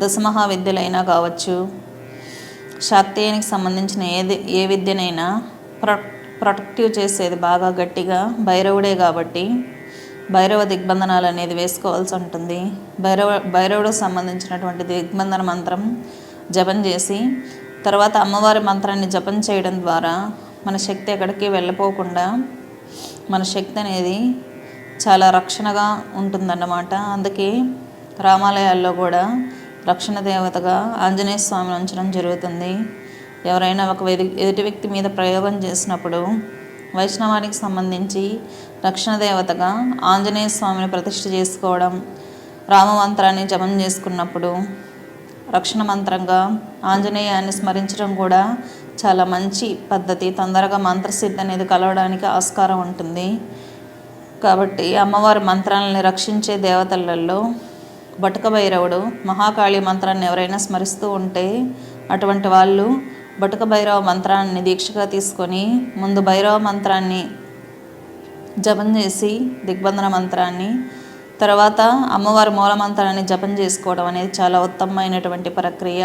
దశమహా విద్యలైనా కావచ్చు శాక్తేయానికి సంబంధించిన ఏది ఏ విద్యనైనా ప్రొ ప్రొటెక్టివ్ చేసేది బాగా గట్టిగా భైరవుడే కాబట్టి భైరవ దిగ్బంధనాలు అనేది వేసుకోవాల్సి ఉంటుంది. భైరవ భైరవుడికి సంబంధించినటువంటి దిగ్బంధన మంత్రం జపం చేసి తర్వాత అమ్మవారి మంత్రాన్ని జపం చేయడం ద్వారా మన శక్తి ఎక్కడికి వెళ్ళిపోకుండా మన శక్తి అనేది చాలా రక్షణగా ఉంటుందన్నమాట. అందుకే రామాలయాల్లో కూడా రక్షణ దేవతగా ఆంజనేయ స్వామిని ఉంచడం జరుగుతుంది. ఎవరైనా ఒక వెది- ఎదుటి వ్యక్తి మీద ప్రయోగం చేసినప్పుడు వైష్ణవానికి సంబంధించి రక్షణ దేవతగా ఆంజనేయ స్వామిని ప్రతిష్ఠ చేసుకోవడం రామమంత్రాన్ని జపం చేసుకున్నప్పుడు రక్షణ మంత్రంగా ఆంజనేయాన్ని స్మరించడం కూడా చాలా మంచి పద్ధతి. తొందరగా మంత్రసిద్ధి అనేది కలవడానికి ఆస్కారం ఉంటుంది. కాబట్టి అమ్మవారి మంత్రాలని రక్షించే దేవతలలో బటుకభైరవుడు. మహాకాళి మంత్రాన్ని ఎవరైనా స్మరిస్తూ ఉంటే అటువంటి వాళ్ళు బటుక భైరవ మంత్రాన్ని దీక్షగా తీసుకొని ముందు భైరవ మంత్రాన్ని జపం చేసి దిగ్బంధన మంత్రాన్ని తర్వాత అమ్మవారి మూల మంత్రాన్ని జపం చేసుకోవడం అనేది చాలా ఉత్తమమైనటువంటి ప్రక్రియ.